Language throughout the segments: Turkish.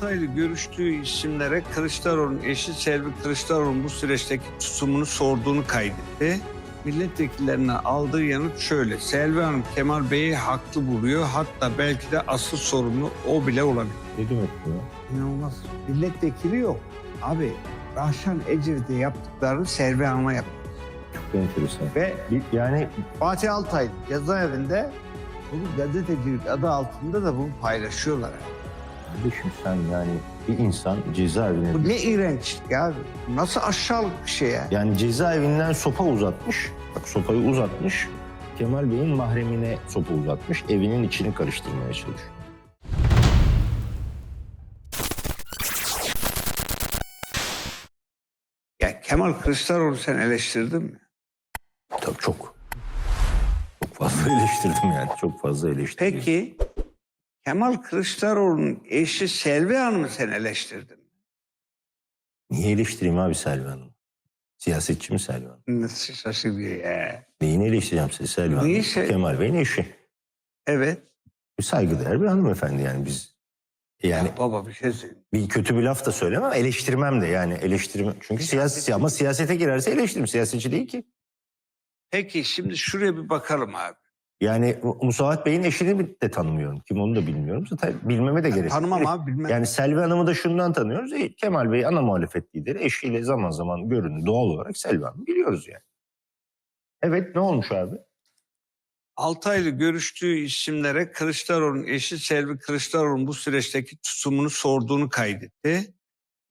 Altaylı görüştüğü isimlere Kılıçdaroğlu'nun eşi Selvi Kılıçdaroğlu'nun bu süreçteki tutumunu sorduğunu kaydetti. Milletvekillerine aldığı yanıt şöyle. Selvi Hanım Kemal Bey'i haklı buluyor. Hatta belki de asıl sorumlu o bile olabilir. Ne demek bu ya? İnanılmaz. Milletvekili yok. Abi Rahşan Ecevit'e yaptıklarını Selvi Hanım'a yaptı. Çok enteresan. Ve yani Fatih Altay cezaevinde bunu gazetecilik adı altında da bunu paylaşıyorlar. Kardeşim sen yani bir insan cezaevine... Bu ne iğrençlik ya. Nasıl aşağılık bir şey ya. Yani cezaevinden sopa uzatmış. Bak sopayı uzatmış. Kemal Bey'in mahremine sopa uzatmış. Evinin içini karıştırmaya çalışıyor. Ya Kemal Kılıçdaroğlu sen eleştirdin mi? Tabii çok. Çok fazla eleştirdim yani. Çok fazla eleştirdim. Peki Kemal Kılıçdaroğlu'nun eşi Selvi Hanım'ı sen eleştirdin? Niye eleştireyim abi Selvi Hanım? Siyasetçi mi Selvi Hanım? Nasıl şaşırıyor ya. Neyini eleştireceğim size Selvi Hanım? Niye şey- Kemal Bey'in eşi. Evet. Bir saygıdeğer bir hanımefendi yani biz. Yani Ya baba bir şey söyleyeyim. bir kötü bir laf da söylemem, eleştirmem de yani eleştirmem. Çünkü siyasi ama siyasete girerse eleştiririm. Siyasetçi değil ki. Peki şimdi şuraya bir bakalım abi. Yani Musavat Bey'in eşini de tanımıyorum. Kim onu da bilmiyorum. Zaten bilmeme de gerek. yok. Tanımam abi bilmem. Yani Selvi Hanım'ı da şundan tanıyoruz. E, Kemal Bey ana muhalefet lideri. Eşiyle zaman zaman görünür. Doğal olarak Selvi Hanım biliyoruz yani. Evet ne olmuş abi? Altaylı görüştüğü isimlere Kılıçdaroğlu'nun eşi Selvi Kılıçdaroğlu'nun bu süreçteki tutumunu sorduğunu kaydetti.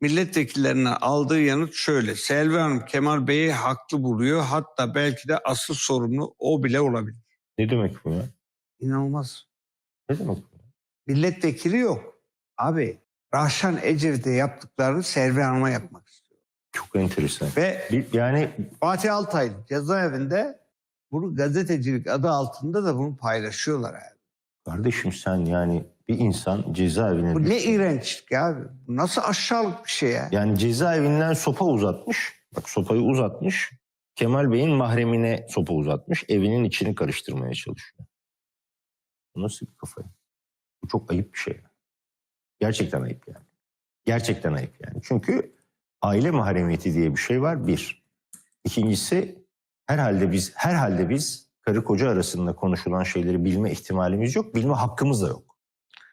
Milletvekillerine aldığı yanıt şöyle. Selvi Hanım Kemal Bey'i haklı buluyor. Hatta belki de asıl sorumlu o bile olabilir. Ne demek bu ya? İnanılmaz. Ne demek bu? Milletvekili yok. Abi Rahşan Ecevit'e yaptıklarını Selvi Hanım'a yapmak istiyor. Çok enteresan. Ve Bir, yani Fatih Altay cezaevinde bunu gazetecilik adı altında da bunu paylaşıyorlar abi. kardeşim sen yani bir insan cezaevine... Bu ne düştü. iğrençlik ya abi. Bu nasıl aşağılık bir şey ya. Yani cezaevinden sopa uzatmış. Bak sopayı uzatmış. Kemal Bey'in mahremine sopa uzatmış. Evinin içini karıştırmaya çalışıyor. Bu nasıl bir kafa? ya? Bu çok ayıp bir şey. Gerçekten ayıp yani. Gerçekten ayıp yani. Çünkü aile mahremiyeti diye bir şey var bir. İkincisi herhalde biz herhalde biz karı koca arasında konuşulan şeyleri bilme ihtimalimiz yok. Bilme hakkımız da yok.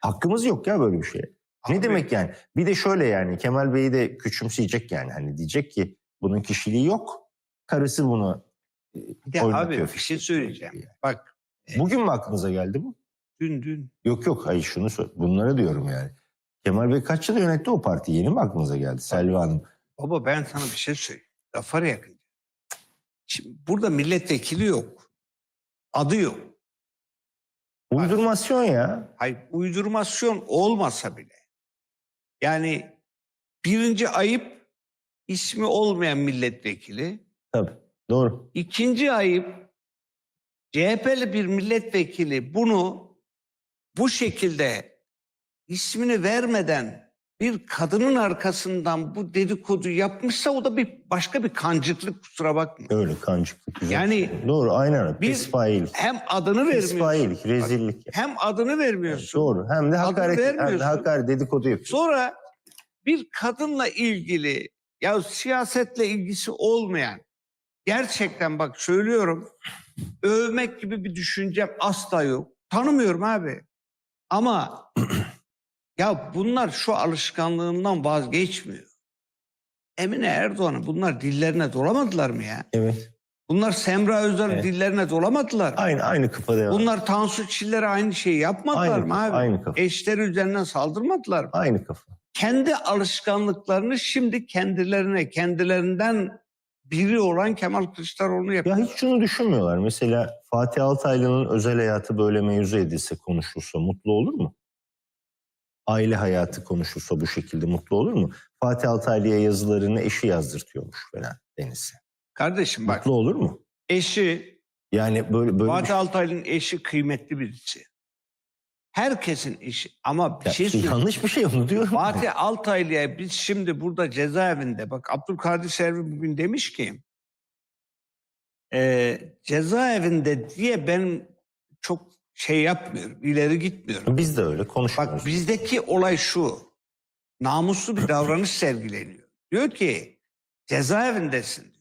Hakkımız yok ya böyle bir şeye. Ne Abi, demek yani? Bir de şöyle yani Kemal Bey'i de küçümseyecek yani. Hani diyecek ki bunun kişiliği yok. Karısı bunu e, Bir de oynatıyor abi bir şey söyleyeceğim. Bak Bugün mü aklınıza geldi bu? dün dün Yok yok hayır şunu sor. Bunlara diyorum yani. Kemal Bey kaç yıl yönetti o partiyi? Yeni mi aklınıza geldi Selvi Hanım? baba ben sana bir şey söyleyeyim. Lafar yakın. Şimdi burada milletvekili yok. Adı yok. Uydurmasyon ya. Hayır uydurmasyon olmasa bile. Yani birinci ayıp ismi olmayan milletvekili. Tabii doğru. İkinci ayıp CHP'li bir milletvekili bunu bu şekilde ismini vermeden bir kadının arkasından bu dedikodu yapmışsa o da bir başka bir kancıklık kusura bakma. Öyle kancıklık. güzel. Yani Doğru aynen. bir- Pespayelik. hem adını vermiyorsun Pespayelik, rezillik. hem adını vermiyorsun. Doğru. Hem de hakaret, hem de hakaret dedikodu yapıyor. Sonra bir kadınla ilgili ya siyasetle ilgisi olmayan gerçekten bak söylüyorum övmek gibi bir düşüncem asla yok. Tanımıyorum abi. Ama ya bunlar şu alışkanlığından vazgeçmiyor. Emine Erdoğan'ı bunlar dillerine dolamadılar mı ya? Evet. Bunlar Semra Özer'in Evet. dillerine dolamadılar mı? Aynı aynı kafa devam. Bunlar Tansu Çiller'e aynı şeyi yapmadılar aynı mı kafa, abi? Aynı kafa. Eşleri üzerinden saldırmadılar mı? Aynı kafa. kendi alışkanlıklarını şimdi kendilerine, kendilerinden biri olan Kemal Kılıçdaroğlu yapıyor. Ya hiç şunu düşünmüyorlar. Mesela Fatih Altaylı'nın özel hayatı böyle mevzu edilse, konuşulsa mutlu olur mu? Aile hayatı konuşulsa bu şekilde mutlu olur mu? Fatih Altaylı'ya yazılarını eşi yazdırtıyormuş falan Deniz'e. Kardeşim bak Mutlu olur mu? eşi, Yani böyle böyle Fatih Altaylı'nın eşi kıymetli birisi. Herkesin eşi. Ama bir Ya, şey söyleyeyim. yanlış bir şey onu diyorum. Fatih Altaylı'ya biz şimdi burada cezaevinde bak Abdülkadir Selvi bugün demiş ki e, cezaevinde diye ben çok şey yapmıyorum, ileri gitmiyorum. Biz de öyle konuşmuyoruz. Bak bizdeki olay şu. namuslu bir davranış sergileniyor. Diyor ki cezaevindesin.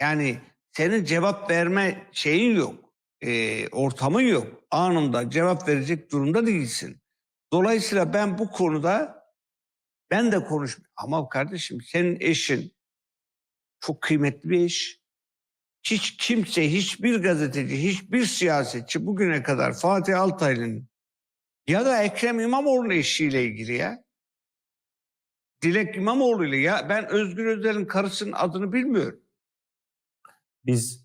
Yani senin cevap verme şeyin yok. E, ortamın yok. Anında cevap verecek durumda değilsin. Dolayısıyla ben bu konuda ben de konuş ama kardeşim senin eşin çok kıymetli bir eş. Hiç kimse, hiçbir gazeteci, hiçbir siyasetçi bugüne kadar Fatih Altaylı'nın ya da Ekrem İmamoğlu'nun eşiyle ilgili ya. Dilek İmamoğlu ile ya ben Özgür Özel'in karısının adını bilmiyorum. Biz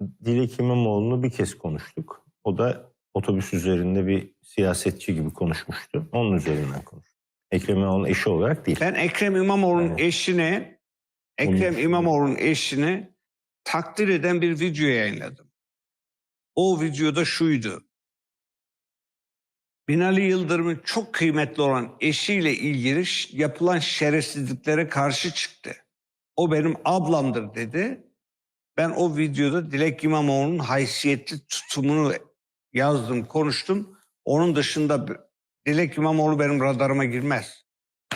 Dilek İmamoğlu'nu bir kez konuştuk. O da otobüs üzerinde bir siyasetçi gibi konuşmuştu. Onun üzerinden konuştuk. Ekrem İmamoğlu'nun eşi olarak değil. Ben Ekrem İmamoğlu'nun Evet. eşine Ekrem İmamoğlu'nun eşini takdir eden bir video yayınladım. O videoda şuydu. Binali Yıldırım'ın çok kıymetli olan eşiyle ilgili yapılan şerefsizliklere karşı çıktı. O benim ablamdır dedi. Ben o videoda Dilek İmamoğlu'nun haysiyetli tutumunu yazdım, konuştum. Onun dışında Dilek İmamoğlu benim radarıma girmez.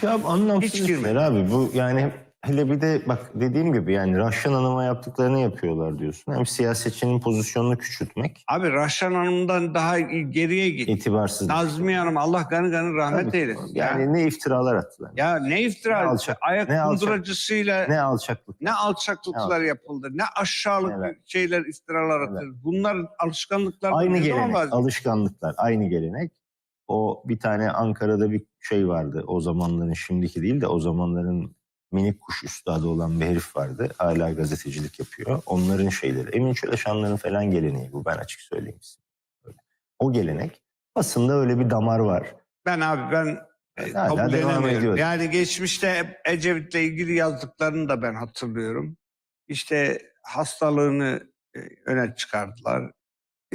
Ya anlamsız Hiç işler girmedi. abi. Bu yani hele bir de bak dediğim gibi yani Rahşan Hanım'a yaptıklarını yapıyorlar diyorsun. Hem siyasetçinin pozisyonunu küçültmek, Abi Rahşan Hanım'dan daha geriye git. itibarsızlık. Nazmiye Hanım Allah ganı ganı rahmet Tabii. eylesin. Yani ya. ne iftiralar attılar. ya ne iftira, Ne alçak- ayak ne kunduracısıyla ne, Ne alçaklık. alçaklıklar yapıldı, ne aşağılık Evet. şeyler, iftiralar Evet. atıldı. Bunlar alışkanlıklar. Aynı ne gelenek, alışkanlıklar, aynı gelenek. O bir tane Ankara'da bir şey vardı. O zamanların şimdiki değil de o zamanların minik kuş üstadı olan bir herif vardı. Hala gazetecilik yapıyor. Onların şeyleri. Emin Çöleşanların falan geleneği bu ben açık söyleyeyim size. Öyle. O gelenek. Basında öyle bir damar var. Ben abi ben e, kabullenemiyorum. ediyor. Yani geçmişte Ecevit'le ilgili yazdıklarını da ben hatırlıyorum. İşte hastalığını e, öne çıkardılar.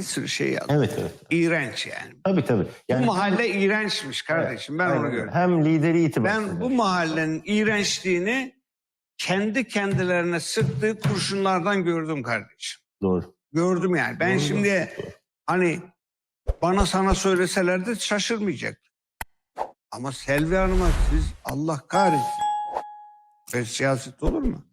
Bir sürü şey yazdı. Evet evet. İğrenç yani. Tabii tabii. bu mahalle iğrençmiş kardeşim. ben Aynen onu gördüm. Hem lideri itibarsız. Ben bu mahallenin iğrençliğini kendi kendilerine sıktığı kurşunlardan gördüm kardeşim. Doğru. Gördüm yani. Ben Doğru. şimdi hani bana sana söyleselerdi şaşırmayacaktım. Ama Selvi Hanım'a siz Allah kahretsin. Böyle siyaset olur mu?